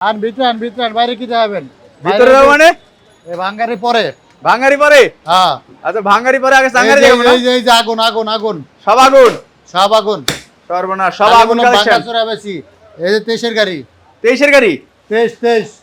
আন ভিতরে আন ভিতরে আন বাইরে কি যাবেন? ভিতরে মানে? এ ভাঙ্গারি পরে। ভাঙ্গারি পরে? হ্যাঁ। আচ্ছা ভাঙ্গারি পরে আগে সাঙ্গারি যে- যাব না? এই যে এই যে আগুন আগুন আগুন। সব আগুন? সব আগুন। সর্বনাশ সব আগুন কালেকশন এই যে তেইশের গাড়ি। তেইশের গাড়ি? তেইশ তেইশ। আচ্ছা,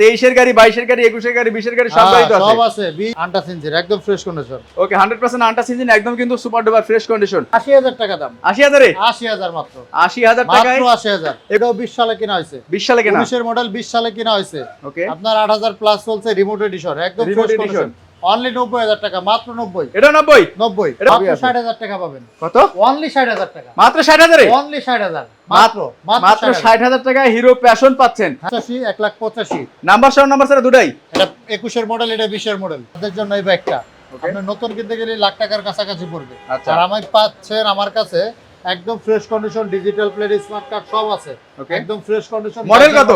তেইশের গাড়ি বাইশের গাড়ি একুশের গাড়ি বিশের গাড়ি সব গাড়ি হ্যাঁ, সব আছে? আন্টাস ইঞ্জিন একদম fresh condition okay hundred percent untouched engine একদম কিন্তু সুপার ডুপার ফ্রেশ কন্ডিশন আশি হাজার টাকা দাম। আশি হাজারে? আশি হাজার মাত্র। আশি হাজার টাকা আশি হাজার। এটাও বিশ সালে কিনা হয়েছে। বিশ সালে কেনা? বিশের মডেল বিশ সালে কিনা হয়েছে। ওকে। আপনার আট হাজার প্লাস চলছে রিমোট এডিশন একদম রিমোট ফ্রেশ কন্ডিশন অনলি নব্বই হাজার টাকা মাত্র নব্বই। এটা নব্বই? নব্বই। এটা মাত্র। ষাট হাজার টাকা পাবেন। কত? অনলি ষাট হাজার টাকা। মাত্র ষাট হাজারে? অনলি ষাট হাজার। মাত্র? মাত্র ষাট হাজার। টাকায় হিরো প্যাশন পাচ্ছেন। পঁচাশি এক লাখ পঁচাশি। নাম্বার সহ নাম্বার স্যার দুটাই? এটা একুশের মডেল এটা বিশের মডেল তাদের জন্য এই বাইকটা Okay. আপনি নতুন কিনতে গেলে লাখ টাকার কাছাকাছি পড়বে। আচ্ছা। আর আমার পাচ্ছেন আমার কাছে একদম fresh condition digital plate smart card সব আছে। একদম ফ্রেশ কন্ডিশন Model কত?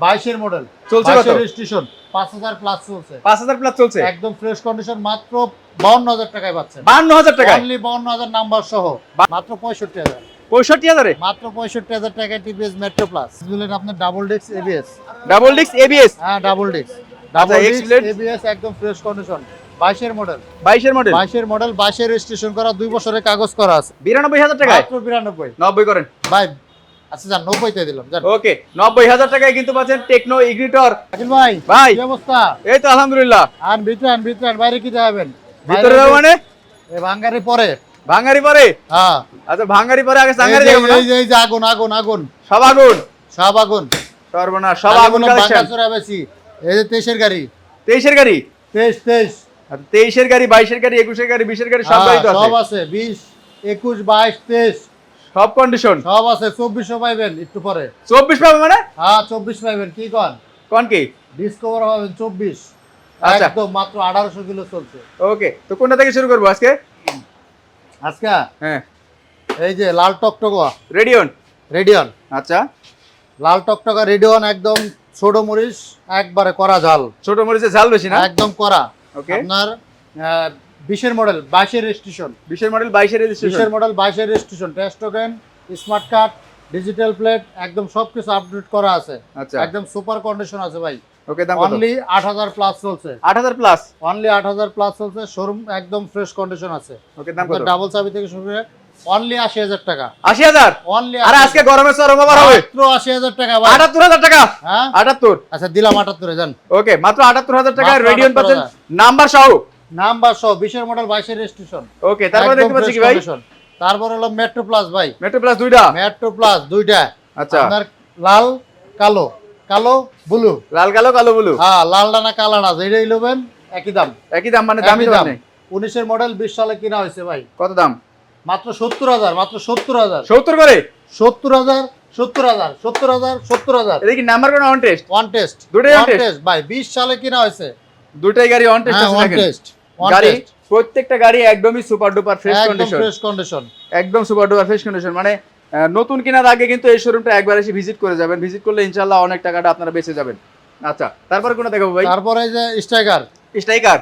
বাইশের মডেল চলছে? রেজিস্ট্রেশন পাঁচ হাজার প্লাস চলছে। পাঁচ হাজার প্লাস চলছে? একদম ফ্রেশ কন্ডিশন মাত্র বাউন্ন হাজার টাকায় পাচ্ছেন। বান্ন হাজার টাকায়? অনলি বাউন্ন হাজার নাম্বার সহ। মাত্র পঁয়ষট্টি হাজার। পঁয়ষট্টি মাত্র পঁয়ষট্টি হাজার টাকায় টিপিএস মেট্রো প্লাস আপনার ডাবল ডেক্স এবিএস ডাবল ডিস্ক এবিএস হ্যাঁ double disc double disc X-Blade? ABS একদম ফ্রেশ কন্ডিশন বাইশের মডেল বাইশের মডেল মডেল রেজিস্ট্রেশন করা দুই বছরের কাগজ করা আছে। বিরানব্বই হাজার টাকায়? মাত্র বিরানব্বই। নব্বই করেন। ভাই আচ্ছা যান নব্বইতে দিলাম ওকে নব্বই হাজার টাকায় কিন্তু পাচ্ছেন টেকনো ইগ্রিটর আকিল ভাই ভাই। কি অবস্থা? এই তো আলহামদুলিল্লাহ। আন ভিতরে আন বাইরে কি যাবেন ভিতরে যাব মানে? এই ভাঙ্গারি পরে। ভাঙ্গারি পরে? হ্যাঁ। আচ্ছা ভাঙ্গারি পরে আগে সাঙ্গারি যাব এই এই যে আগুন আগুন আগুন। সব আগুন? সব আগুন। সর্বনাশ সব আগুন কালেকশন বেশি এই যে তেইশের গাড়ি। তেইশের গাড়ি? তেইশ তেইশ। আচ্ছা, তেইশের গাড়ি বাইশের গাড়ি একুশের গাড়ি বিশের গাড়ি সব গাড়ি তো হ্যাঁ, সব আছে বিশ একুশ বাইশ তেইশ। সব কন্ডিশন সব আছে চব্বিশও পাইবেন একটু পরে। চব্বিশ পাবে মানে? হ্যাঁ চব্বিশ পাইবেন কি কন? কোন কি? ডিসকভার পাবেন চব্বিশ। আচ্ছা। একদম মাত্র আঠারোশো কিলো চলছে। ওকে তো কোনটা থেকে শুরু করব আজকে? আজকে? হ্যাঁ। এই যে লাল টকটকা। রেডিয়ন রেডিয়ন আচ্ছা। লাল টকটকা রেডিয়ন একদম ছোট মরিচ একবারে করা ঝাল। ছোট মরিচের ঝাল বেশি না? একদম করা। ওকে আপনার বিশের মডেল বাইশের রেজিস্ট্রেশন। বিশের মডেল বাইশের বিশের রেজিস্ট্রেশন মডেল বাইশের registration. Test token smart card digital plate একদম সবকিছু আপডেট করা আছে। আচ্ছা। একদম সুপার কন্ডিশন আছে ভাই। ওকে দাম অনলি আট হাজার প্লাস চলছে। আট হাজার প্লাস অনলি আট হাজার প্লাস চলছে শোরুম একদম ফ্রেশ কন্ডিশন আছে। ওকে দাম কত? ডাবল চাবি থেকে শুরু করে অনলি আশি হাজার টাকা। আশি হাজার? অনলি আরে আজকে গরমে চরম আবার হবে। মাত্র আশি হাজার টাকা ভাই। আটাত্তর হাজার টাকা? হ্যাঁ। আটাত্তর? আচ্ছা দিলাম আটাত্তরে যান ওকে মাত্র আটাত্তর হাজার টাকা মাত্র রেডিয়ন পাচ্ছেন নাম্বার সহ। নাম্বার সহ বিশের মডেল বাইশের রেজিস্ট্রেশন ওকে তারপরে দেখতে পাচ্ছি কি ভাই। তারপর হলো মেট্রো প্লাস ভাই। মেট্রো প্লাস দুইটা? মেট্রো প্লাস দুইটা। আচ্ছা। আপনার লাল কালো কালো ব্লু লাল কালো কালো ব্লু হ্যাঁ লাল ডানা কালা না যেটাই নেবেন একই দাম। একই দাম মানে দামি। দাম উনিশের মডেল বিশ সালে কিনা হয়েছে ভাই। কত দাম? মাত্র সত্তর হাজার মাত্র সত্তর হাজার। সত্তর করে? সত্তর হাজার সত্তর হাজার সত্তর হাজার সত্তর হাজার। এটা কি নাম্বার কোন অন টেস্ট ওয়ান টেস্ট দুটোই test? টেস্ট ভাই বিশ সালে কিনা হয়েছে। দুটাই গাড়ি অন টেস্ট দেখেন। টেস্ট গাড়ি প্রত্যেকটা গাড়ি একদমই super duper fresh condition fresh condition একদম সুপার ডুপার ফ্রেশ কন্ডিশন মানে নতুন কেনার আগে কিন্তু এই শোরুমটা একবার এসে ভিজিট করে যাবেন। ভিজিট করলে ইনশাআল্লাহ অনেক টাকাটা আপনারা বেঁচে যাবেন। আচ্ছা তারপরে কোনটা দেখাবো ভাই? তারপরে যে Striker Striker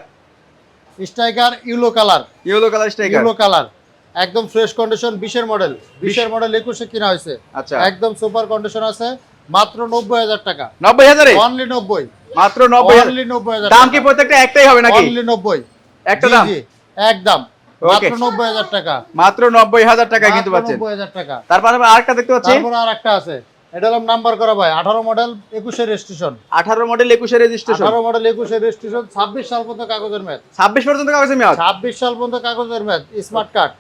Striker yellow colour yellow colour Striker yellow colour একদম ফ্রেশ কন্ডিশন বিশের মডেল বিশের মডেল একুশে কিনা হয়েছে। আচ্ছা। একদম সুপার কন্ডিশন আছে। মাত্র নব্বই হাজার টাকা। নব্বই হাজারে? অনলি নব্বই। মাত্র নব্বই অনলি নব্বই হাজার দাম কি প্রত্যেকটা একটাই হবে নাকি? অনলি নব্বই। একটা দাম? একদম। মাত্র নব্বই হাজার টাকা। মাত্র নব্বই হাজার টাকা কিন্তু পাচ্ছেন। নব্বই হাজার টাকা। তারপরে আরেকটা দেখতে পাচ্ছি। তারপর আর একটা আছে। এটা নাম্বার করা ভাই আঠারো মডেল একুশে রেজিস্ট্রেশন আঠারো মডেল একুশে রেজিস্ট্রেশন আঠারো মডেল একুশে রেজিস্ট্রেশন ছাব্বিশ সাল পর্যন্ত কাগজের ম্যাচ ছাব্বিশ পর্যন্ত কাগজে মেয়াদ ছাব্বিশ সাল পর্যন্ত কাগজের ম্যাচ স্মার্ট কার্ড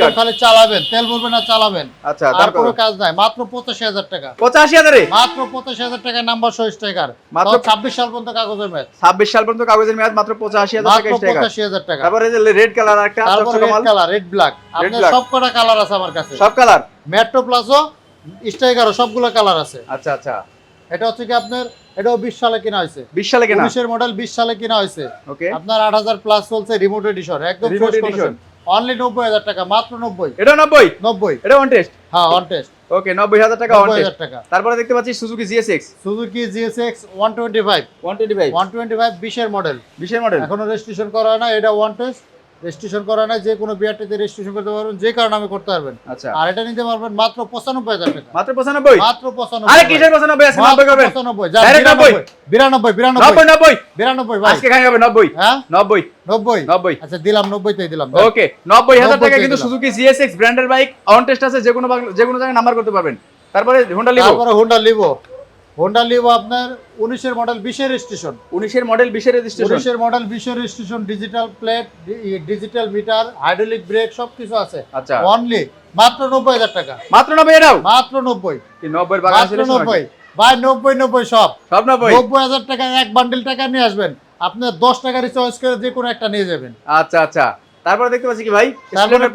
card। খালি চালাবেন তেল ভরবেন না চালাবেন। আচ্ছা আর কোনো কাজ নাই মাত্র পঁচাশি হাজার টাকা। পঁচাশি হাজারে? মাত্র পঁচাশি হাজার টাকা নাম্বার মাত্র- মাত্র ছাব্বিশ সাল পর্যন্ত কাগজের ম্যাচ ছাব্বিশ সাল পর্যন্ত কাগজের মেয়াদ মাত্র পঁচাশি হাজার টাকা মাত্র টাকা। তারপরে যে রেড কালার একটা রেড কালার রেড ব্ল্যাক আপনার সব কটা কালার আছে আমার কাছে। সব কালার মেট্রো প্লাসও স্ট্রাইকারও সবগুলো কালার আছে। আচ্ছা আচ্ছা। এটা হচ্ছে কি আপনার এটাও বিশ সালে কিনা হয়েছে। বিশ সালে কেনা? উনিশের মডেল বিশ সালে কিনা হয়েছে। ওকে। আপনার আট হাজার প্লাস চলছে রিমোট এডিশন একদম Remote edition। অনলি নব্বই হাজার টাকা মাত্র নব্বই। এটা নব্বই? নব্বই। এটা ওয়ান টেস্ট হ্যাঁ অন টেস্ট ওকে নব্বই হাজার টাকা ওয়ান নব্বই টেস্ট হাজার টাকা। তারপরে দেখতে পাচ্ছি Suzuki GSX Suzuki GSX one twenty five one twenty five one twenty five বিশের মডেল বিশের মডেল এখনও রেজিস্ট্রেশন করা হয় না এটা ওয়ান টেস্ট রেজিস্ট্রেশন করা নাই যে কোনো বিআরটিতে রেজিস্ট্রেশন করতে পারবেন যে কারণে আমি করতে পারবেন। আচ্ছা। আর এটা নিতে পারবেন মাত্র পঁচানব্বই হাজার টাকা। মাত্র পঁচানব্বই? মাত্র পঁচানব্বই। আরে কিসের পঁচানব্বই? আজকে নব্বই করবেন? পঁচানব্বই Direct নব্বই। বিরানব্বই বিরানব্বই। নব্বই নব্বই? বিরানব্বই ভাই। আজকে খাই হবে নব্বই? হ্যাঁ? নব্বই? নব্বই? নব্বই। আচ্ছা দিলাম নব্বইতেই দিলাম। ওকে নব্বই হাজার নব্বই টাকা কিন্তু। সুজুকি জিএসএক্স ব্র্যান্ডের বাইক অন টেস্ট আছে যে কোনো যে কোনো জায়গায় নাম্বার করতে পারবেন। তারপরে হোন্ডা লিভো তারপরে হোন্ডা লিভো হোন্ডা আপনার উনিশের মডেল বিশের রেজিস্ট্রেশন উনিশের মডেল বিশের রেজিস্ট্রেশন উনিশের মডেল বিশের registration digital plate digital meter hydraulic brake সবকিছু আছে। আচ্ছা। অনলি মাত্র নব্বই হাজার টাকা। মাত্র নব্বই এটাও? মাত্র নব্বই। নব্বই মাত্র নব্বই। ভাই নব্বই নব্বই সব। সব নব্বই? নব্বই হাজার টাকা এক বান্ডিল টাকা নিয়ে আসবেন। আপনি দশ টাকারই চয়েস করে যে কোনো একটা নিয়ে যাবেন। আচ্ছা আচ্ছা। তারপরে দেখতে পাচ্ছি কি ভাই?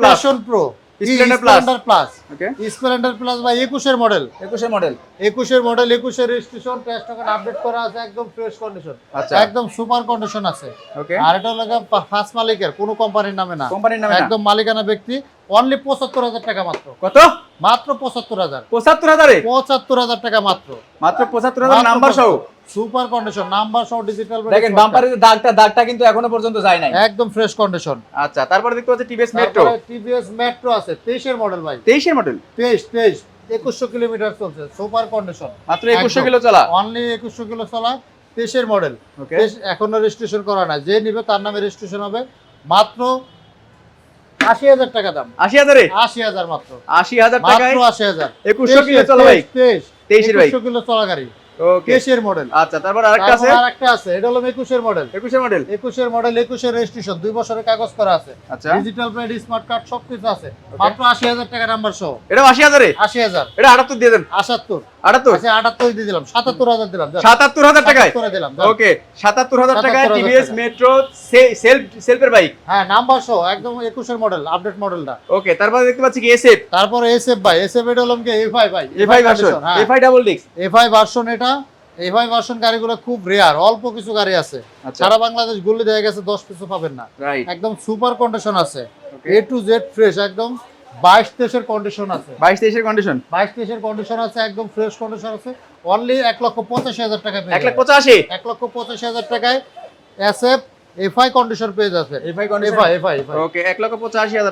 Passion Pro. Splendor Plus okay Splendor Plus ভাই একুশের মডেল একুশের মডেল একুশের মডেল একুশের রেজিস্ট্রেশন টেস্ট টোকেন আপডেট করা আছে একদম ফ্রেশ কন্ডিশন আচ্ছা। একদম সুপার কন্ডিশন আছে। ওকে আর এটা হলো ফার্স্ট মালিকের কোনো কোম্পানির নামে না। কোম্পানির নামে একদম মালিকানা ব্যক্তি অনলি পঁচাত্তর হাজার টাকা মাত্র। কত? মাত্র পঁচাত্তর হাজার। পঁচাত্তর হাজারে? পঁচাত্তর হাজার টাকা মাত্র। মাত্র পঁচাত্তর হাজার নাম্বার সহ? সুপার কন্ডিশন নাম্বার সহ ডিজিটাল দেখেন বাম্পারের যে দাগটা দাগটা কিন্তু এখনও পর্যন্ত যায় নাই। একদম ফ্রেশ কন্ডিশন আচ্ছা তারপরে দেখতে পাচ্ছি টিভিএস মেট্রো টিভিএস মেট্রো আছে তেইশের মডেল ভাই। তেইশের মডেল তেইশ তেইশ একুশশো কিলোমিটার চলছে সুপার কন্ডিশন মাত্র একুশশো একদম। কিলো চলা? অনলি একুশশো কিলো চলা তেইশের মডেল ওকে এখনও রেজিস্ট্রেশন করা নাই। যে নিবে তার নামে রেজিস্ট্রেশন হবে। মাত্র আশি হাজার টাকা দাম। আশি হাজারে? আশি হাজার মাত্র। আশি হাজার মাত্র আশি হাজার। একুশশো কিলো চলা ভাই তেইশ একুশশো কিলো চলা গাড়ি। ওকে তেইশের মডেল আচ্ছা তারপর আরেকটা আছে? আর একটা আছে এটা হলো একুশের মডেল একুশের মডেল একুশের মডেল একুশের রেজিস্ট্রেশন দুই বছরের কাগজ করা আছে। আচ্ছা। ডিজিটাল প্লেট স্মার্ট কার্ড সবকিছু আছে। মাত্র আশি হাজার টাকা নাম্বার সহ। এটা আশি হাজারে? আশি হাজার। এটা আটাত্তর দিয়ে দেন। আটাত্তর আটাত্তর? আচ্ছা আটাত্তর দিয়ে দিলাম সাতাত্তর হাজার দিলাম যান। সাতাত্তর হাজার টাকায়? দিলাম ওকে সাতাত্তর হাজার টাকায় টিভিএস মেট্রো সেলফ সেলফের বাইক হ্যাঁ নাম্বার সহ একদম একুশের মডেল আপডেট মডেলটা ওকে তারপরে দেখতে পাচ্ছি কি এসএফ তারপরে এসএফ ভাই এসএফ এটা হলো কি এফআই ভাই? এফআই ভার্সন হ্যাঁ। এফআই ডাবল ডিক্স এফআই ভার্সন এটা ভার্সন গাড়িগুলো খুব রেয়ার অল্প কিছু গাড়ি আছে। আচ্ছা। সারা বাংলাদেশ গুলি দেখা গেছে দশ পিছু পাবেন না। একদম সুপার কন্ডিশন আছে। এ টু জেড ফ্রেশ একদম। বাইশ তেইশের কন্ডিশন আছে। বাইশ তেইশের কন্ডিশন বাইশ তেইশের কন্ডিশন আছে একদম ফ্রেশ কন্ডিশন আছে। অনলি এক লক্ষ পঁচাশি হাজার টাকা পেয়ে এক লাখ যাবেন। পঁচাশি? এক লক্ষ পঁচাশি হাজার টাকায় এসএফ এফআই কন্ডিশন পেয়ে যাচ্ছে। FI condition FI FI okay lakh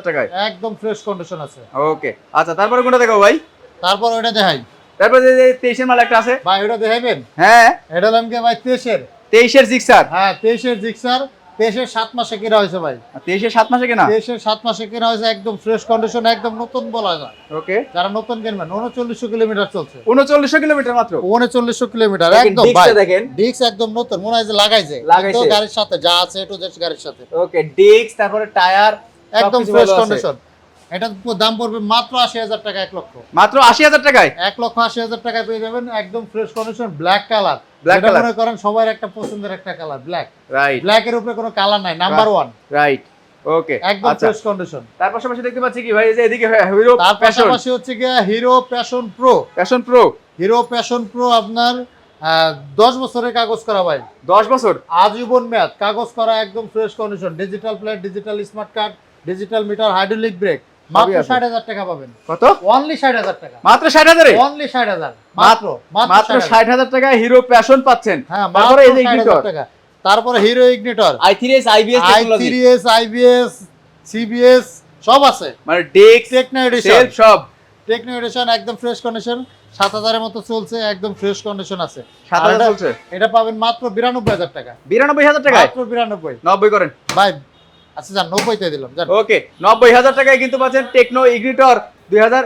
টাকায়। একদম ফ্রেশ কন্ডিশন আছে। ওকে আচ্ছা তারপরে কোনটা দেখো ভাই? তারপর ওইটা দেখাই। তারপরে যে যে তেইশের মাল একটা আছে। ভাই ওটা দেখাইবেন? হ্যাঁ। এটা হলাম কি ভাই তেইশের? তেইশের জিক্সার হ্যাঁ তেইশের জিক্সার তেইশের সাত মাসে কেনা হয়েছে ভাই। তেইশের সাত মাসে কেনা? তেইশের সাত মাসে কেনা হয়েছে একদম ফ্রেশ কন্ডিশন একদম নতুন বলা যায়। ওকে যারা নতুন কিনবেন উনচল্লিশশো কিলোমিটার চলছে। উনচল্লিশশো কিলোমিটার মাত্র? উনচল্লিশশো কিলোমিটার একদম ভাই। দেখেন। ডিস্ক একদম নতুন মনে হয় যে লাগাইছে। লাগাইছে। গাড়ির সাথে যা আছে গাড়ির সাথে। ওকে ডিস্ক তারপরে টায়ার একদম ফ্রেশ কন্ডিশন এটা দাম পড়বে মাত্র আশি হাজার টাকা এক লক্ষ। মাত্র আশি হাজার টাকায়? এক লক্ষ আশি হাজার টাকায় পেয়ে যাবেন একদম ফ্রেশ কন্ডিশন ব্ল্যাক কালার যেটা color। মনে করেন সবার একটা পছন্দের একটা কালার ব্ল্যাক রাইট ব্ল্যাক এর উপরে কোনো কালার নাই নাম্বার ওয়ান রাইট ওকে একদম আচ্ছা। ফ্রেশ কন্ডিশন তার পাশাপাশি দেখতে পাচ্ছি কি ভাই এই যে এদিকে হিরো তার প্যাশন পাশাপাশি হচ্ছে গিয়ে Hero Passion Pro Passion Pro Hero Passion Pro আপনার দশ বছরের কাগজ করা ভাই। দশ বছর? আজীবন মেয়াদ। কাগজ করা একদম fresh condition digital plate digital smart card digital meter hydraulic brake মাত্র আছে। ষাট হাজার টাকা পাবেন। কত? অনলি টাকা। মাত্র অনলি মাত্র? টাকায় হিরো প্যাশন পাচ্ছেন। হ্যাঁ তারপরে এই ইগনিটর তারপরে Hero Ignitor I three S IBS I technology three S IBS CBS সব আছে। মানে টেকনো এডিশন সব। টেকনো এডিশন একদম ফ্রেশ কন্ডিশন সাত হাজারের মতো চলছে একদম ফ্রেশ কন্ডিশন আছে। সাত হাজার এটা- চলছে? এটা পাবেন মাত্র বিরানব্বই হাজার টাকা। বিরানব্বই হাজার টাকায়? মাত্র বিরানব্বই। নব্বই করেন। ভাই আচ্ছা যান নব্বইতে দিলাম যান। ওকে নব্বই হাজার টাকায় কিন্তু পাচ্ছেন টেকনো ইগনিটর দুই হাজার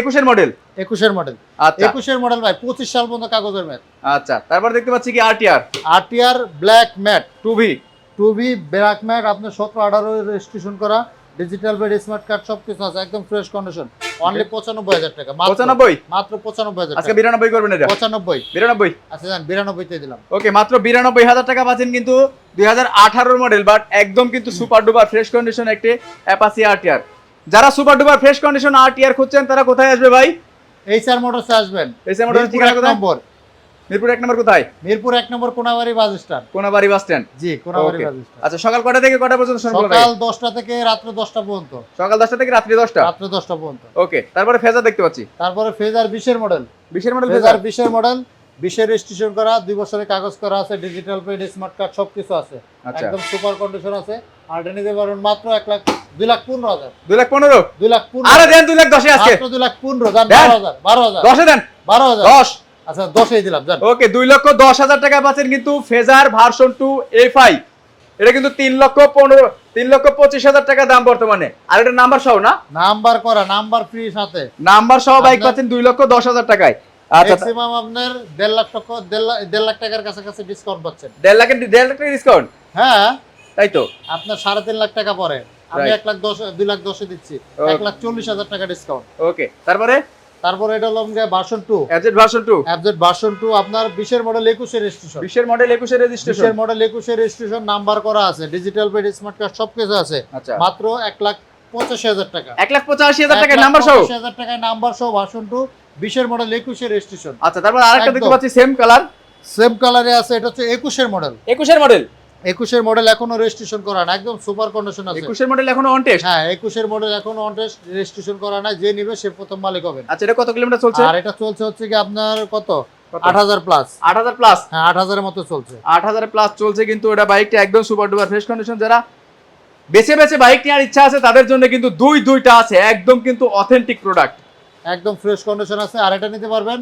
একুশের মডেল একুশের মডেল আচ্ছা। একুশের মডেল ভাই পঁচিশ সাল পর্যন্ত কাগজের ম্যাট। আচ্ছা তারপর দেখতে পাচ্ছি কি RTR RTR black matte two V. Two black matte আপনার সতেরো আঠারো রেজিস্ট্রেশন করা ডিজিটাল বেড স্মার্ট কার্ড সব কিছু আছে একদম ফ্রেশ কন্ডিশন অনলি পঁচানব্বই হাজার টাকা মাত্র- পঁচানব্বই? মাত্র পঁচানব্বই হাজার আজকে টাকা বিরানব্বই করবেন এটা? পঁচানব্বই। বিরানব্বই? আচ্ছা যান বিরানব্বইতে দিলাম। ওকে মাত্র বিরানব্বই হাজার টাকা পাচ্ছেন কিন্তু দুই হাজার আঠারোর মডেল বাট একদম কিন্তু সুপার ডুপার ফ্রেশ কন্ডিশন একটি অ্যাপাসি আরটিআর যারা super duper fresh condition RTR খুঁজছেন তারা কোথায় আসবে ভাই? এইচ আর মোটরসে আসবেন এইচআর মোটরস ঠিকানা নম্বর মিরপুর এক নম্বর কোথায়? মিরপুর এক number Konabari bus stand. Konabari bus stand? জি কোনাবাড়ি বাস স্ট্যান্ড। আচ্ছা সকাল কটা থেকে কটা পর্যন্ত সকাল দশটা থেকে রাত্রে দশটা পর্যন্ত। সকাল দশটা থেকে রাত্রি দশটা? রাত্রে দশটা পর্যন্ত। ওকে তারপরে ফেজার দেখতে পাচ্ছি। তারপরে ফেজার বিশের মডেল। বিশের মডেল ফেজার ফেজার? বিশের মডেল বিশের রেজিস্ট্রেশন করা দুই বছরের কাগজ করা আছে ডিজিটাল পেড স্মার্ট কার্ড সব কিছু আছে। আচ্ছা। একদম সুপার কন্ডিশন আছে। আর নিতে পারবেন মাত্র এক লাখ দুই লাখ পনেরো হাজার। দুই লাখ পনেরো? দুই লাখ পনেরো আরে দেন দুই লাখ দশে আজকে। মাত্র দুই লাখ পনেরো যান দেন। বারো হাজার বারো হাজার। দশে দেন? বারো হাজার। দশ। আচ্ছা দিলাম যান ওকে লক্ষ দশ হাজার টাকা পাচ্ছেন কিন্তু ফেজার ভার্সন এটা কিন্তু লক্ষ পনেরো তিন লক্ষ পঁচিশ হাজার টাকা দাম বর্তমানে। আর এটা নাম্বার সহ না? নাম্বার করা নাম্বার ফ্রি সাথে। নাম্বার সহ বাইক পাচ্ছেন লক্ষ দশ হাজার টাকায়। আচ্ছা ম্যাক্সিমাম আপনার দেড় লাখ টাকা দেড় লাখ টাকার কাছাকাছি ডিসকাউন্ট পাচ্ছেন। দেড় লাখের দেড় লাখ টাকা ডিসকাউন্ট হ্যাঁ। তাই তো? আপনার সাড়ে তিন লাখ টাকা পরে। আমি লাখ লাখ দিচ্ছি। লাখ চল্লিশ হাজার টাকা ডিসকাউন্ট ওকে তারপরে? তারপরে এটা হলো ভার্সন টু অ্যাজেট ভার্সন টু অ্যাবজেট ভার্সন টু আপনার বিশের মডেল একুশের রেজিস্ট্রেশন বিশের মডেল একুশের রেজিস্ট্রেশন বিশের মডেল একুশের রেজিস্ট্রেশন নাম্বার করা আছে ডিজিটাল পেড স্মার্ট কার্ড সব কিছু আছে। আচ্ছা। মাত্র এক লাখ পঁচাশি হাজার টাকা। এক লাখ পঁচাশি হাজার টাকা নাম্বার সহ হাজার টাকায় নাম্বার সহ ভার্সন টু বিশের মডেল একুশের রেজিস্ট্রেশন আচ্ছা তারপর আরেকটা দেখতে পাচ্ছি সেম কালার সেম কালারে আছে এটা হচ্ছে একুশের মডেল একুশের মডেল একুশের মডেল এখনও রেজিস্ট্রেশন করা না একদম সুপার কন্ডিশন আছে। একুশের মডেল এখনও অন টেস্ট হ্যাঁ একুশের মডেল এখনও অনটেস্ট রেজিস্ট্রেশন করা নাই যে নিবে সে প্রথম মালিক হবেন আচ্ছা এটা কত কিলোমিটার চলছে? আর এটা চলছে হচ্ছে কি আপনার কত? আট হাজার প্লাস আট হাজার প্লাস হ্যাঁ আট হাজারের মতো চলছে। আট হাজার প্লাস চলছে কিন্তু এটা বাইকটা একদম সুপার ডুপার ফ্রেশ কন্ডিশন যারা বেছে বেছে বাইক নেওয়ার ইচ্ছা আছে তাদের জন্য কিন্তু দুই দুইটা আছে একদম কিন্তু অথেন্টিক প্রোডাক্ট একদম ফ্রেশ কন্ডিশন আছে আর এটা নিতে পারবেন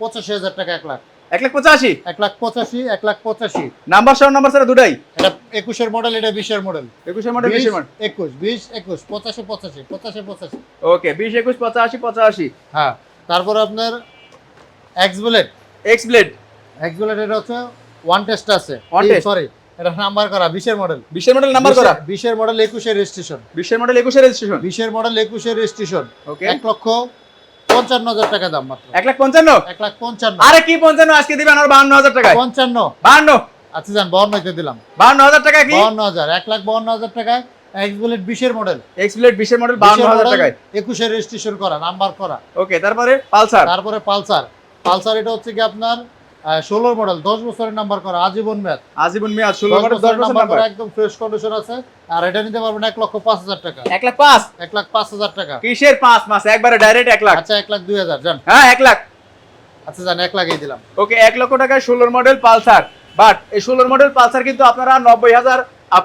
পঁচাশি হাজার টাকা এক লাখ। এক লাখ পঁচাশি। এক লাখ পঁচাশি এক লাখ পঁচাশি। নাম্বার সহ নাম্বার স্যার দুটাই। এটা একুশের মডেল এটা বিশের মডেল একুশের মডেল বিশের মডেল একুশ বিশ একুশ পঁচাশি পঁচাশি পঁচাশি পঁচাশি। ওকে বিশ একুশ পঁচাশি পঁচাশি। হ্যাঁ তারপর আপনার X bullet X blade X bullet এটা হচ্ছে ওয়ান টেস্ট আছে? সরি এটা নাম্বার করা বিশের মডেল বিশের মডেল নাম্বার করা? বিশের মডেল একুশের রেজিস্ট্রেশন বিশের মডেল একুশের রেজিস্ট্রেশন বিশের মডেল একুশের রেজিস্ট্রেশন ওকে এক লক্ষ পঞ্চান্ন হাজার টাকা দাম মাত্র। এক লাখ পঞ্চান্ন? এক লাখ পঞ্চান্ন। আরে কি পঞ্চান্ন? আজকে দিবেন আর বাহান্ন হাজার টাকা পঞ্চান্ন। বাহান্ন? আচ্ছা যান বাউন্নতে দিলাম। বাহান্ন হাজার টাকা কি? বাহান্ন হাজার এক লাখ বাহান্ন হাজার টাকায় এক্স বুলেট বিশের মডেল এক্স ব্লেড বিশের মডেল বাহান্ন হাজার টাকায়। একুশে রেজিস্ট্রেশন করা নাম্বার করা। ওকে তারপরে পালসার। তারপরে পালসার। পালসার এটা হচ্ছে কি আপনার? ষোলোর মডেল দশ বছরের নাম্বার করা আজীবন মেয়াদ। আজীবন মেয়াদ ষোলো মডেল দশ বছরের বছর নাম্বার একদম ফ্রেশ কন্ডিশন আছে। আর এটা নিতে পারবেন এক লক্ষ পাঁচ হাজার টাকা। এক লাখ পাঁচ? এক লাখ পাঁচ হাজার টাকা। কিসের পাঁচ মাস? একবারে ডাইরেক্ট এক লাখ। আচ্ছা এক লাখ দুই হাজার জান। হ্যাঁ এক লাখ। আচ্ছা জান এক লাখই দিলাম। ওকে এক লক্ষ টাকায় ষোলোর মডেল পালসার। বাট এই ষোলোর মডেল পালসার কিন্তু আপনারা নব্বই হাজার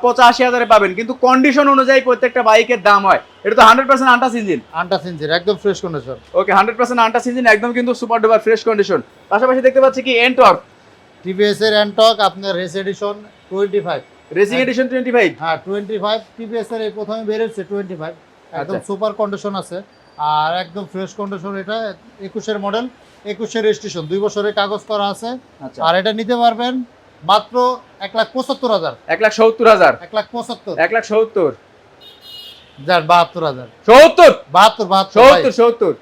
পঁচাশি হাজারে পাবেন। কিন্তু কন্ডিশন অনুযায়ী প্রত্যেকটা বাইকের দাম হয়। এটা তো hundred percent untouched engine untouched engine একদম fresh condition okay hundred percent untouched engine একদম কিন্তু সুপার ডুপার ফ্রেশ কন্ডিশন পাশাপাশি দেখতে পাচ্ছি কি এনটক টিভিএস এর অ্যান্টক আপনার race edition twenty five racing edition twenty five হ্যাঁ টোয়েন্টি ফাইভ টিভিএস এর প্রথমে বেরোচ্ছে টোয়েন্টি ফাইভ একদম আচ্ছা। সুপার কন্ডিশন আছে। আর একদম ফ্রেশ কন্ডিশন এটা একুশের মডেল একুশের রেজিস্ট্রেশন দুই বছরের কাগজ করা আছে। আচ্ছা। আর এটা নিতে পারবেন মাত্র এক লাখ পঁচাত্তর হাজার। এক লাখ সত্তর হাজার। এক লাখ পঁচাত্তর। এক লাখ সত্তর। যান বাহাত্তর হাজার। সত্তর? বাহাত্তর বাহাত্তর সত্তর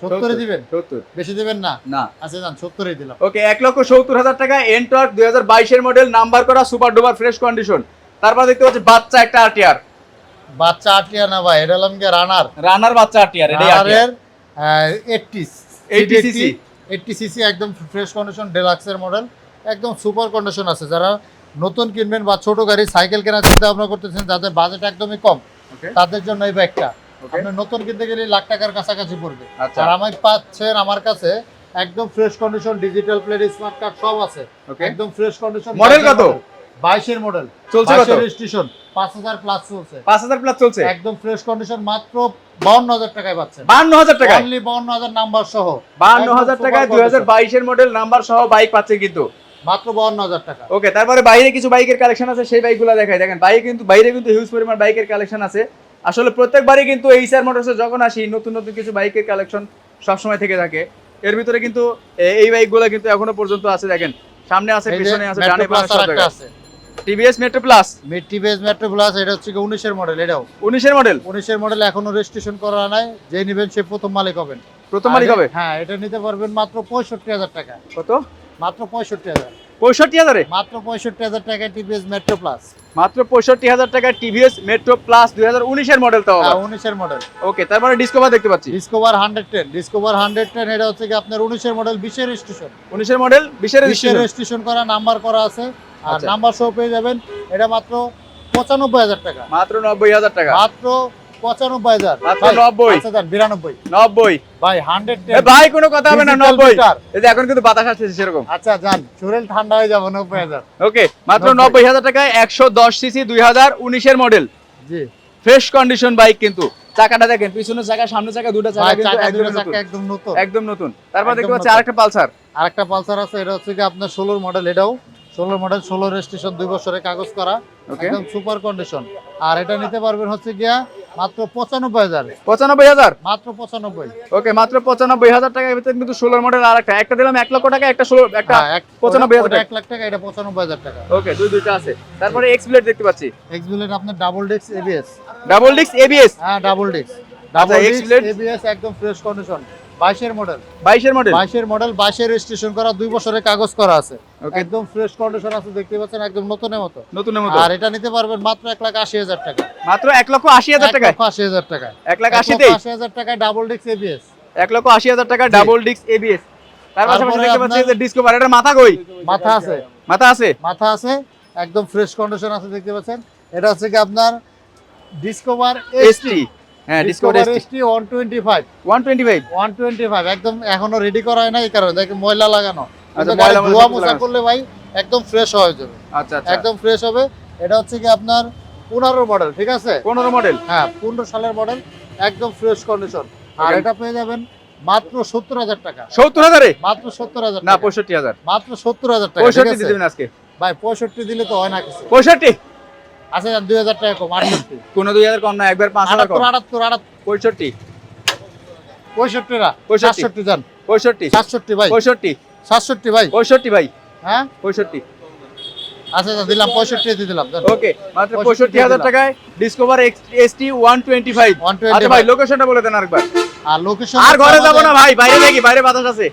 সত্তর। দিবেন? সত্তর। বেশি দিবেন না? না। আচ্ছা যান সত্তরই দিলাম। ওকে এক লক্ষ সত্তর হাজার টাকা এনটক দুই হাজার বাইশের মডেল নাম্বার করা সুপার ডুপার ফ্রেশ কন্ডিশন তারপর দেখতে পাচ্ছি বাচ্চা একটা আরটিআর বাচ্চা আটিয়া না ভাই এটা হলাম গিয়ে রানার রানার বাচ্চা আরটিআর আরটিআর রানারের এইটটি 80 cc এইটটি সিসি একদম ফ্রেশ কন্ডিশন ডেলাক্সের মডেল একদম সুপার কন্ডিশন আছে। যারা নতুন কিনবেন বা ছোট গাড়ি সাইকেল কেনার চিন্তা ভাবনা করতেছেন যাদের বাজেট একদমই কম তাদের জন্য এই বাইকটা আপনি নতুন কিনতে গেলে লাখ টাকার কাছাকাছি পড়বে। আচ্ছা। আর আমার পাচ্ছেন আমার কাছে একদম fresh condition digital plate smart card সব আছে। একদম ফ্রেশ কন্ডিশন Model কত? বাইশের মডেল চলছে কত? রেজিস্ট্রেশন পাঁচ হাজার প্লাস চলছে। পাঁচ হাজার প্লাস চলছে? একদম ফ্রেশ কন্ডিশন মাত্র বাউন্ন হাজার টাকায় পাচ্ছেন। বান্ন হাজার টাকায়? অনলি নাম্বার সহ। বান্ন একদম হাজার super টাকায় দুই হাজার বাইশের মডেল নাম্বার সহ বাইক পাচ্ছে কিন্তু। মাত্র বাউন্ন হাজার টাকা। ওকে তারপরে বাইরে কিছু বাইকের কালেকশন আছে সেই বাইকগুলো দেখাই। দেখেন বাইরে কিন্তু বাইরে কিন্তু হিউজ পরিমাণ বাইকের কালেকশন আছে। আসলে প্রত্যেকবারই কিন্তু এই স্যার মোটরসে যখন আসি নতুন নতুন কিছু বাইকের কালেকশন সবসময় থেকে থাকে। এর ভিতরে কিন্তু এই বাইকগুলো কিন্তু এখনও পর্যন্ত আছে দেখেন। সামনে আছে পিছনে আছে ডানে জায়গায়। আছে। TVS Metro Plus TVS Metro Plus এটা হচ্ছে উনিশের মডেল এটাও। উনিশের মডেল উনিশের মডেল এখনও রেজিস্ট্রেশন করা নাই। যে নিবেন সে প্রথম মালিক হবেন। প্রথম মালিক হবে? হ্যাঁ এটা নিতে পারবেন মাত্র পঁয়ষট্টি হাজার টাকা। কত? মাত্র পঁয়ষট্টি হাজার। পঁয়ষট্টি হাজারে? মাত্র পঁয়ষট্টি হাজার টাকা টিভিএস মেট্রো প্লাস মাত্র পঁয়ষট্টি হাজার টাকা টিভিএস মেট্রো প্লাস দুই হাজার উনিশের মডেল তো হ্যাঁ উনিশের মডেল ওকে তারপরে ডিসকভার দেখতে পাচ্ছি। Discover hundred ten Discover hundred ten এটা হচ্ছে কি আপনার উনিশের মডেল বিশের রেজিস্ট্রেশন উনিশের মডেল বিশের রেজিস্ট্রেশন করা নাম্বার করা আছে। আর আচ্ছা। নাম্বার সহ পেয়ে যাবেন। এটা মাত্র পঁচানব্বই হাজার টাকা। মাত্র নব্বই হাজার টাকা। মাত্র পঁচানব্বই হাজার। মাত্র ভাই, 90 আচ্ছা বিরানব্বই। নব্বই। ভাই হান্ড্রেড ভাই কোনো কথা হবে না নব্বই। meter। এই যে এখন কিন্তু বাতাস আসতেছে সেরকম। আচ্ছা যান শরীর ঠান্ডা হয়ে যাবে নব্বই হাজার। ওকে মাত্র নব্বই। হাজার টাকায় একশো দশ সিসি দুই হাজার উনিশের মডেল জি। ফ্রেশ কন্ডিশন বাইক কিন্তু। চাকাটা দেখেন পিছনের চাকা সামনের চাকা দুটো চাকা কিন্তু একদম নতুন। একদম নতুন। তারপর দেখতে পাচ্ছি আরেকটা পালসার। আরেকটা পালসার আছে এটা হচ্ছে কি আপনার ষোলোর মডেল এটাও। ষোলোর মডেল ষোলো রেজিস্ট্রেশন দুই বছরের কাগজ করা। একদম সুপার কন্ডিশন আর এটা নিতে পারবেন হচ্ছে গিয়া মাত্র পঁচানব্বই হাজার। পঁচানব্বই হাজার? মাত্র পঁচানব্বই। ওকে মাত্র পঁচানব্বই হাজার টাকার ভিতরে কিন্তু ষোলোর মডেল আর একটা একটা দিলাম এক লক্ষ টাকা একটা ষোলো একটা হ্যাঁ, এক- 95,000 ওটা টাকা। এক লাখ টাকা এটা পঁচানব্বই হাজার টাকা। ওকে দুই দুইটা আছে। তারপরে এক্স প্লেট দেখতে পাচ্ছি। এক্স বুলেট আপনার double disc ABS double disc ABS হ্যাঁ double disc double disc? ABS একদম ফ্রেশ কন্ডিশন বাইশের মডেল বাইশের মডেল বাইশের মডেল বাইশের রেজিস্ট্রেশন করা দুই বছরের কাগজ করা আছে। একদম ফ্রেশ কন্ডিশন আছে দেখতে পাচ্ছেন একদম নতুনের মতো। নতুনের মতো। আর এটা নিতে পারবেন মাত্র এক লাখ আশি হাজার টাকা। মাত্র এক লক্ষ আশি হাজার লক্ষ আশি হাজার টাকা এক লাখ এক আশি হাজার টাকায় ডাবল ডিস্ক এবিএস এক লক্ষ আশি হাজার টাকা ডাবল ডিস্ক এবিএস তার পাশাপাশি দেখতে পাচ্ছি আপনার- যে ডিসকভার এটার মাথা কই? মাথা আছে। মাথা আছে? মাথা আছে একদম ফ্রেশ কন্ডিশন আছে দেখতে পাচ্ছেন। এটা হচ্ছে কি আপনার ডিসকভার এসটি হ্যাঁ Discover ST ST one twenty five one twenty five one twenty five একদম এখনও রেডি করা হয় না এই কারণে। দেখেন ময়লা লাগানো। ময়লা ধোয়া মোছা করলে ভাই একদম ফ্রেশ হয়ে যাবে। আচ্ছা আচ্ছা। একদম ফ্রেশ হবে। এটা হচ্ছে কি আপনার পনেরো মডেল ঠিক আছে? পনেরো মডেল হ্যাঁ পনেরো সালের মডেল একদম ফ্রেশ কন্ডিশন আর এটা পেয়ে যাবেন মাত্র সত্তর হাজার টাকা। সত্তর হাজারে? মাত্র সত্তর হাজার না পঁয়ষট্টি হাজার। মাত্র সত্তর হাজার টাকা পঁয়ষট্টি আছে? আজকে। ভাই পঁয়ষট্টি দিলে তো হয় না কিছু। পঁয়ষট্টি? আচ্ছা যান দুই হাজার টাকা কম আটষট্টি। কোনো দুই হাজার কম না একবার পাঁচ হাজার কম। আটাত্তর আটাত্তর। পঁয়ষট্টি। পঁয়ষট্টি না পঁয়ষট্টি। সাতষট্টি যান পঁয়ষট্টি। সাতষট্টি ভাই। পঁয়ষট্টি। সাতষট্টি ভাই। পঁয়ষট্টি ভাই। হ্যাঁ? পঁয়ষট্টি। আচ্ছা আচ্ছা দিলাম পঁয়ষট্টি দিয়ে দিলাম ওকে মাত্র পঁয়ষট্টি হাজার টাকায় Discover ST one twenty five 125 আচ্ছা ভাই লোকেশনটা বলে দেন আরেকবার। আর লোকেশন আর ঘরে যাব না ভাই বাইরে দেখি বাইরে বাতাস আছে।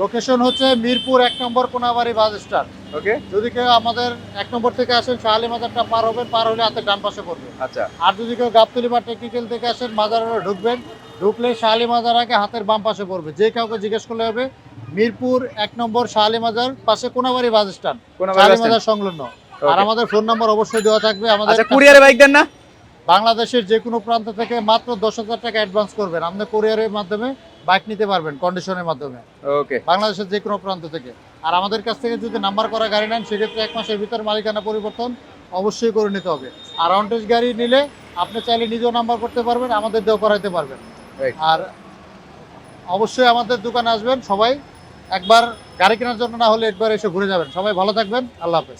লোকেশন হচ্ছে মিরপুর এক নম্বর কোনাবাড়ি বাস স্ট্যান্ড ওকে যদি কেউ আমাদের এক নম্বর থেকে আসেন শাহালি মাজারটা পার হবেন পার হলে হাতে ডান পাশে পড়বে। আচ্ছা। আর যদি কেউ গাবতলি বা টেকনিক্যাল থেকে আসেন মাজার ঢুকবেন। ঢুকলে শাহালি মাজার আগে হাতের বাম পাশে পড়বে। যে কাউকে জিজ্ঞেস করলে হবে মিরপুর এক নম্বর শাহালি মাজার পাশে কোনাবাড়ি বাস স্ট্যান্ড শাহালি মাজার সংলগ্ন। আর আমাদের ফোন নাম্বার অবশ্যই দেওয়া থাকবে। আমাদের আচ্ছা কুরিয়ারে বাইক দেন না? বাংলাদেশের যে কোনো প্রান্ত থেকে মাত্র দশ হাজার টাকা অ্যাডভান্স করবেন। আপনি কোরিয়ারের মাধ্যমে বাইক নিতে পারবেন কন্ডিশনের মাধ্যমে। ওকে বাংলাদেশের যে কোনো প্রান্ত থেকে। আর আমাদের কাছ থেকে যদি নাম্বার করা গাড়ি নেন সেক্ষেত্রে এক মাসের ভিতর মালিকানা পরিবর্তন অবশ্যই করে নিতে হবে। আর অনটেজ গাড়ি নিলে আপনি চাইলে নিজেও নাম্বার করতে পারবেন আমাদের দেও করাইতে পারবেন। আর অবশ্যই আমাদের দোকানে আসবেন সবাই। একবার গাড়ি কেনার জন্য না হলে একবার এসে ঘুরে যাবেন। সবাই ভালো থাকবেন। আল্লাহ হাফেজ।